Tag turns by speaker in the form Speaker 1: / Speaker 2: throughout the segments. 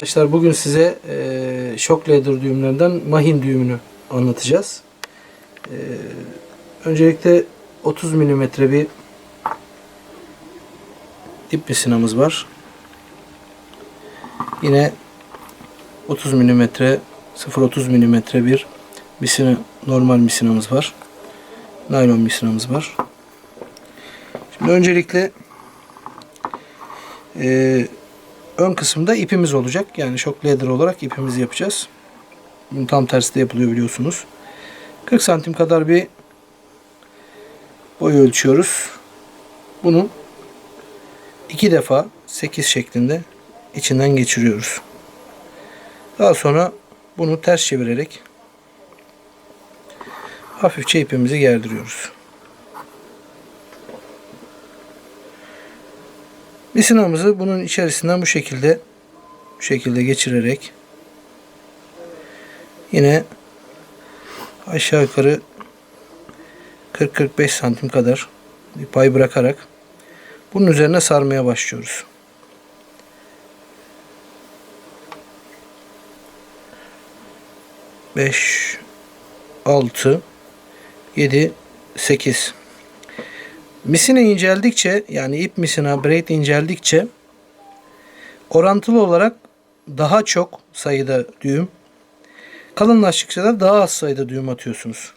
Speaker 1: Arkadaşlar bugün size e, shock leader düğümlerinden mahin düğümünü anlatacağız. E, öncelikle 30 mm bir dip misinamız var. Yine 30 mm 0.30 mm bir misina, normal misinamız var. Naylon misinamız var. Şimdi öncelikle eee ön kısımda ipimiz olacak. Yani shock leader olarak ipimizi yapacağız. Bunun tam tersi de yapılıyor biliyorsunuz. 40 santim kadar bir boy ölçüyoruz. Bunu iki defa 8 şeklinde içinden geçiriyoruz. Daha sonra bunu ters çevirerek hafifçe ipimizi gerdiriyoruz. Misinamızı bunun içerisinden bu şekilde bu şekilde geçirerek yine aşağı yukarı 40-45 santim kadar bir pay bırakarak bunun üzerine sarmaya başlıyoruz. Beş, altı, yedi, sekiz. Misina inceldikçe yani ip misina braid inceldikçe orantılı olarak daha çok sayıda düğüm kalınlaştıkça da daha az sayıda düğüm atıyorsunuz.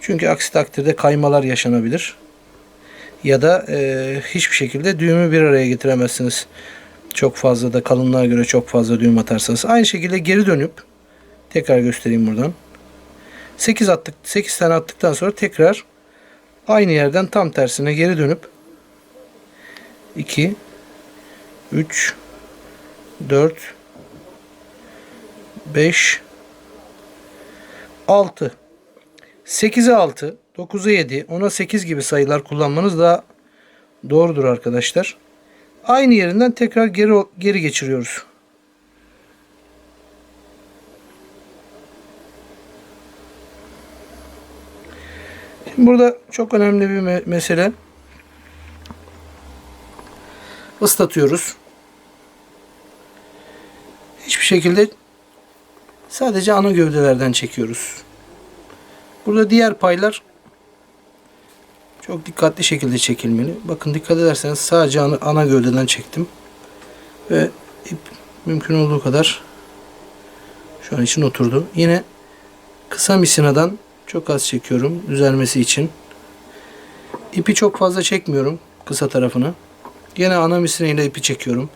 Speaker 1: Çünkü aksi takdirde kaymalar yaşanabilir. Ya da e, hiçbir şekilde düğümü bir araya getiremezsiniz. Çok fazla da kalınlığa göre çok fazla düğüm atarsanız. Aynı şekilde geri dönüp tekrar göstereyim buradan. 8 attık 8 tane attıktan sonra tekrar aynı yerden tam tersine geri dönüp 2 3 4 5 6 8'e 6 9'a 7 10'a 8 gibi sayılar kullanmanız daha doğrudur arkadaşlar. Aynı yerinden tekrar geri geri geçiriyoruz. Burada çok önemli bir me- mesele. Islatıyoruz. Hiçbir şekilde sadece ana gövdelerden çekiyoruz. Burada diğer paylar çok dikkatli şekilde çekilmeli. Bakın dikkat ederseniz sadece ana, ana gövdeden çektim. Ve ip mümkün olduğu kadar şu an için oturdu. Yine kısa misinadan çok az çekiyorum düzelmesi için. İpi çok fazla çekmiyorum kısa tarafını. Yine ana misineyle ipi çekiyorum.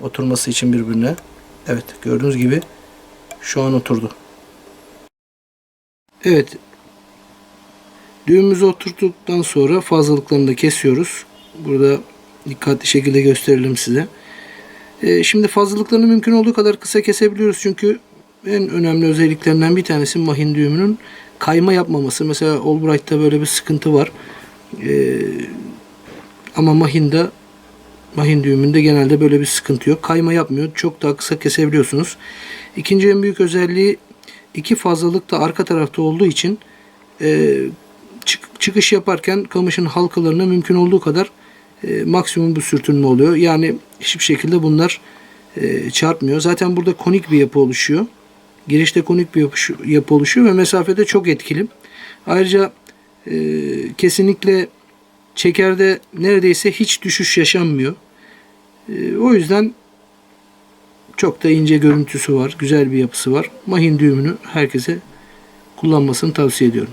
Speaker 1: Oturması için birbirine. Evet gördüğünüz gibi şu an oturdu. Evet. Düğümümüzü oturttuktan sonra fazlalıklarını da kesiyoruz. Burada dikkatli şekilde gösterelim size. Ee, şimdi fazlalıklarını mümkün olduğu kadar kısa kesebiliyoruz. Çünkü en önemli özelliklerinden bir tanesi mahin düğümünün kayma yapmaması. Mesela Albright'ta böyle bir sıkıntı var. Ee, ama Mahin'de Mahin düğümünde genelde böyle bir sıkıntı yok. Kayma yapmıyor. Çok daha kısa kesebiliyorsunuz. İkinci en büyük özelliği iki fazlalık da arka tarafta olduğu için e, çık- çıkış yaparken kamışın halkalarına mümkün olduğu kadar e, maksimum bir sürtünme oluyor. Yani hiçbir şekilde bunlar e, çarpmıyor. Zaten burada konik bir yapı oluşuyor. Girişte konik bir yapı, oluşuyor ve mesafede çok etkili. Ayrıca e, kesinlikle çekerde neredeyse hiç düşüş yaşanmıyor. E, o yüzden çok da ince görüntüsü var, güzel bir yapısı var. Mahin düğümünü herkese kullanmasını tavsiye ediyorum.